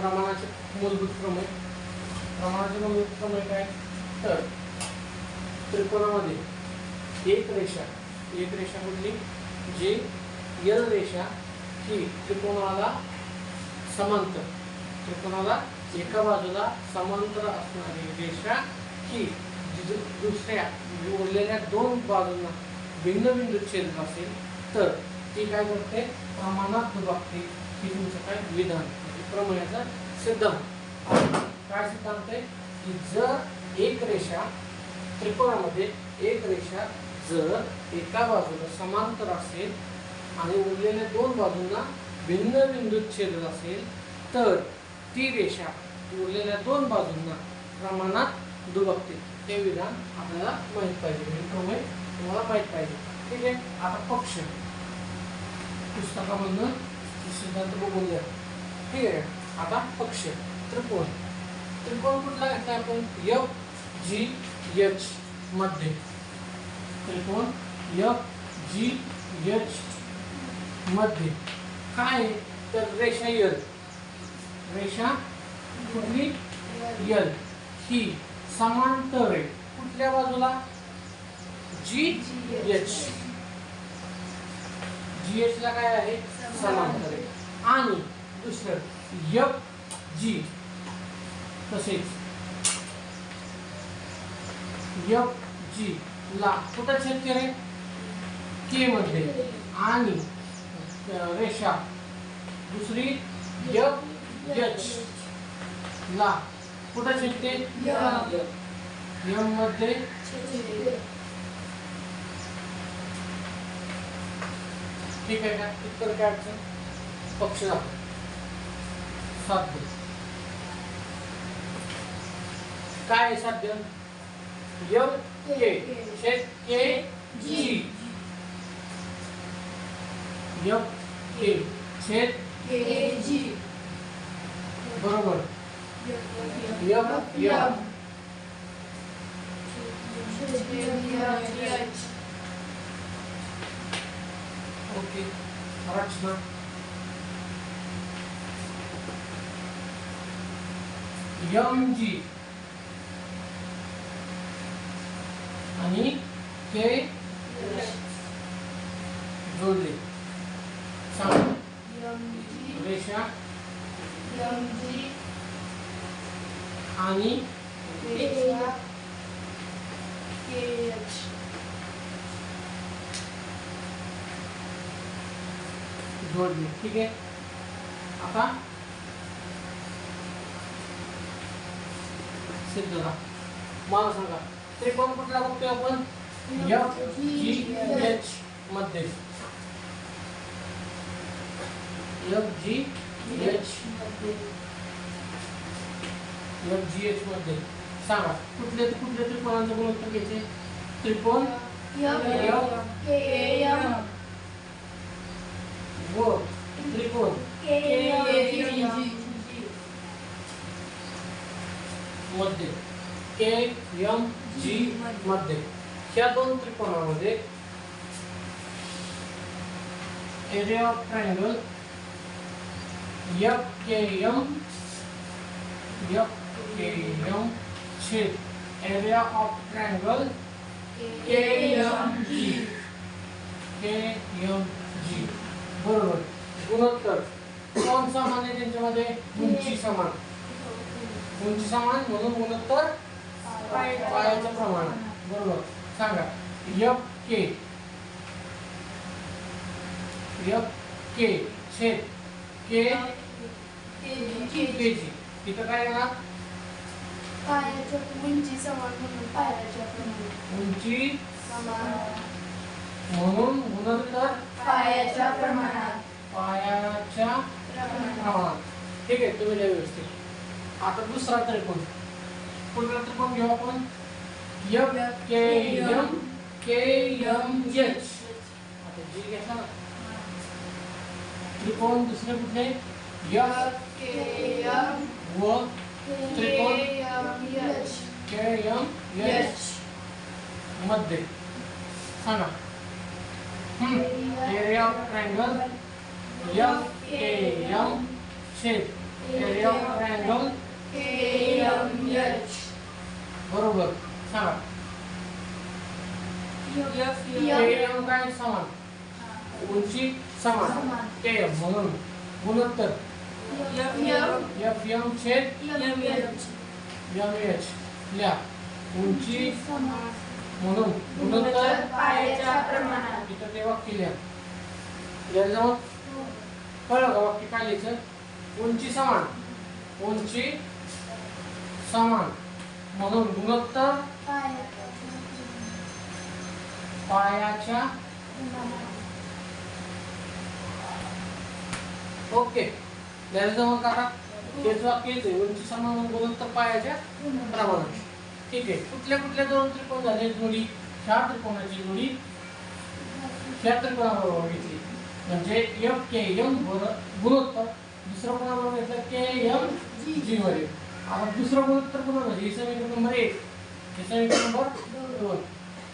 प्रमाणाचे मूलभूत प्रमेय. प्रमाणाचे मूलभूत प्रमेय काय? तर त्रिकोणामध्ये एक रेषा एक रेषा कुठली जी यल रेषा ही त्रिकोणाला समांतर त्रिकोणाला एका बाजूला समांतर असणारी रेषा ही दुसऱ्या म्हणजे उरलेल्या दोन बाजूंना भिन्न बिंदू छेद असेल तर ती काय करते? प्रमाणात दुभागते. ही तुमचं काय? विधान. प्रमेयाचा सिद्धांत. काय सिद्धांत आहे? की जर एक रेषा त्रिकोणामध्ये एक रेषा जर एका बाजूला समांतर असेल आणि उरलेल्या दोन बाजूंना भिन्न बिंदूत छेदत असेल तर ती रेषा उरलेल्या दोन बाजूंना प्रमाणात दुबकते. हे विधान आपल्याला माहीत पाहिजे. हे प्रमेय तुम्हाला माहीत पाहिजे. ठीक आहे? आता पक्ष. पुस्तकामधनं सिद्धांत बघून घ्या. ठीक आहे आता पक्ष त्रिकोण. त्रिकोण कुठला घेतला आपण? एफ जी एच मध्ये. त्रिकोण एफ जी एच मध्ये. काय? आहे? तर रेषा यल रेषा कुठली? यल ही समांतर आहे. कुठल्या बाजूला? जी एच जी एच ला काय आहे? समांतर आहे. आणि दुसरं यप जी. तसेच. यप जी. ला कुठं छेद केले के मध्ये. आणि रेषा. दुसरी यप यच. ला कुठं छेदते यममध्ये. ठीक आहे का? इतर काय अडचण? पक्ष दाखव. साध्य. काय आहे साध्य? के. छेद के. जी. M K. छेद बरोबर. M M okay. रचना एम जी आणि के जोडले सांग रेषा आणि जोडले ठीक आहे आता सिद्ध करा मला सांगा त्रिकोण कुठला बघतोय आपण एफ जी एच मध्ये F G H F G H मध्ये सांगा कुठले कुठल्या त्रिकोणांचं गुणोत्तर घ्यायचे त्रिकोण व त्रिकोण मध्ये. के एम जी, मध्ये. ह्या दोन त्रिकोणामध्ये area of triangle F K M F K M छेद. Area of triangle K M G K M G बरोबर. गुणोत्तर. कोण समान आहे त्यांच्यामध्ये उंची समान. उंची समान म्हणून गुणोत्तर पायाच्या प्रमाणात बरोबर. सांगा. एफ के एफ के छेद के के जी इथं काय येणार पायाच्या उंची समान म्हणून पायाच्या प्रमाणात उंची समान. म्हणून गुणोत्तर पायाच्या प्रमाणात. पायाच्या प्रमाणात. ठीक आहे तुम्ही लिहा व्यवस्थित. आता दुसरा त्रिकोण। कुठला त्रिकोण घेऊ आपण M, K M K, M H आता जी घेतला ना त्रिकोण दुसरे कुठले यम केयम व बरोबर सांगा. काय समान? उंची समान. केएम म्हणून गुणोत्तर. एफ एम छेद. M H. लिहा उंची म्हणून गुणोत्तर पायाच्या प्रमाणात. इथं ते वाक्य लिहा. याच्याजवळ कळलं का वाक्य काय लिहायचं? उंची समान. उंची समान. म्हणून गुणोत्तर पायाच्या ओके. याच्याजवळ काका तेच वाक्य येते उंची समान गुणोत्तर पायाच्या प्रमाणात. ठीक आहे. कुठल्या कुठल्या दोन त्रिकोण झाले? जोडी. ह्या त्रिकोणाची जोडी. ह्या त्रिकोणाबरोबर घेतली. म्हणजे एफ के एम गुणोत्तर. दुसरं कोणाबरोबर घेतलं? के एम जी जी मध्ये आता दुसरं गुणोत्तर कोणाला हे समीकरण नंबर एक. हे समीकरण नंबर दोन.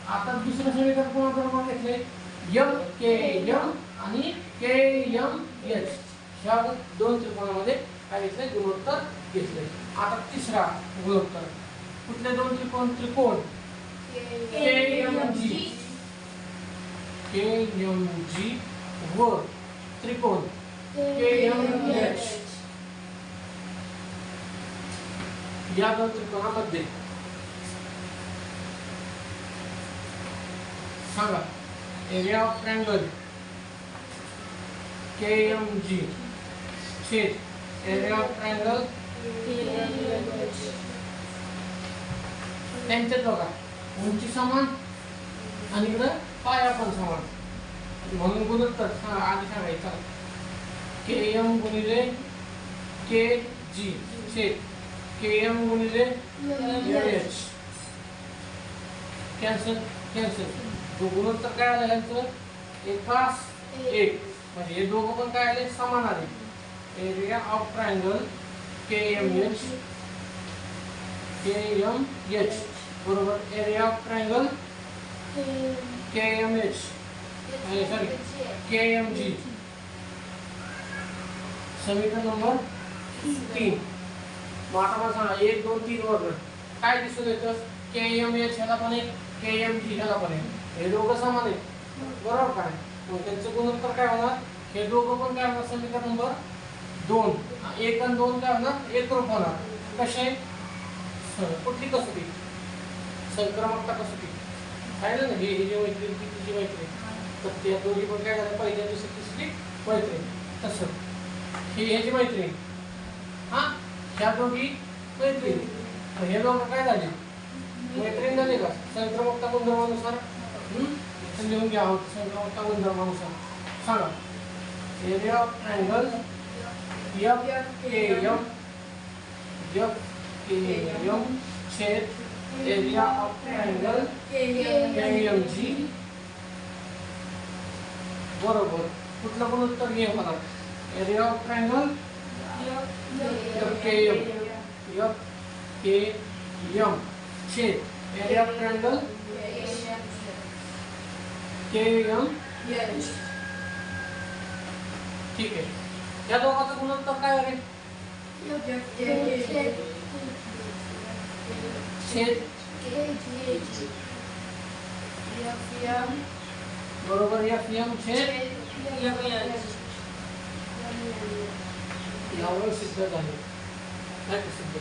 आता दुसरं समीकरण कोणाबरोबर घेतले? एम के एम आणि के एम एच. ह्या दोन त्रिकोणामध्ये काय घेतले? गुणोत्तर घेतले. आता तिसरा गुणोत्तर. कुठले दोन त्रिकोण? त्रिकोण. KMG. K M G. व त्रिकोण. KMH. या दोन त्रिकोणामध्ये सांगा. Area of triangle K M G छेद. एरिया ऑफ ट्रँगल त्यांच्यात बघा. उंची समान आणि इकडं पाया पण समान. म्हणून गुणोत्तर. सांगा आधी सांगायचं. के एम गुणिले के जी छेद. के एम गुणिले एच कॅन्सल कॅन्सल तो गुणोत्तर काय आलं यांचं एकास एक म्हणजे हे दोघं पण काय आले समान आले area of triangle K M H K M H बरोबर area of triangle K M H sorry K M G समीकरण नंबर तीन मग आता मला सांगा एक दोन तीन वर्ग. काय दिसून येतं? के एम एच ह्याला पण एक के एम जी ह्याला पण एक. हे दोघं समान आहे बरोबर काय मग त्यांचं गुणोत्तर काय होणार? हे दोघं पण काय होणार? समीकरण नंबर दोन. एक आणि दोन काय होणार? एक रूप होणार. कसे? कुठली कसोटी? संक्रमकता कसोटी? पाहिलं ना? हे हे जे मैत्रीण ती तिची मैत्री. तर त्या दोघी पण काय झालं? पहिल्या दिवशी तिसरी मैत्री. तसं. ही ह्याची मैत्री. हां? ह्या दोघी मैत्रीण. तर हे दोघं काय झाले? मैत्रीण झाले का? संक्रमकता गुणधर्मानुसार? हम्म? लिहून घ्या आहोत संक्रमकता गुणधर्मानुसार. सांगा. Area of angle F A M F K M छेद area of angle M G बरोबर. कुठलं पण उत्तर घे मला. Area of angle F K F K M छेद area of triangle K M ठीक आहे या दोघांचा गुणोत्तर काय आहे? छेद. बरोबर एफ एम छेद. यावरून सिद्ध झाले. काय सिद्ध?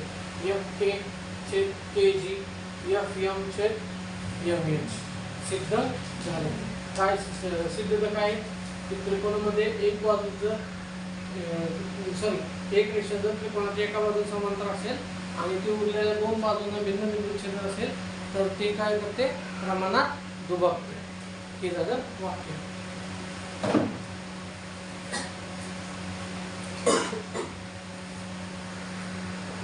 एफ के छेद के जी एफ एम छेद एम एच. सिद्ध झाले. काय सिद्ध सिद्धता काय? की त्रिकोणामध्ये एक बाजूचं सॉरी एक रेषा जर त्रिकोणाच्या एका बाजूला समांतर असेल आणि ती उरलेल्या दोन बाजूंना भिन्न भिन्न छेद असेल तर ते काय करते? प्रमाणात दुभागते हे झालं वाक्य.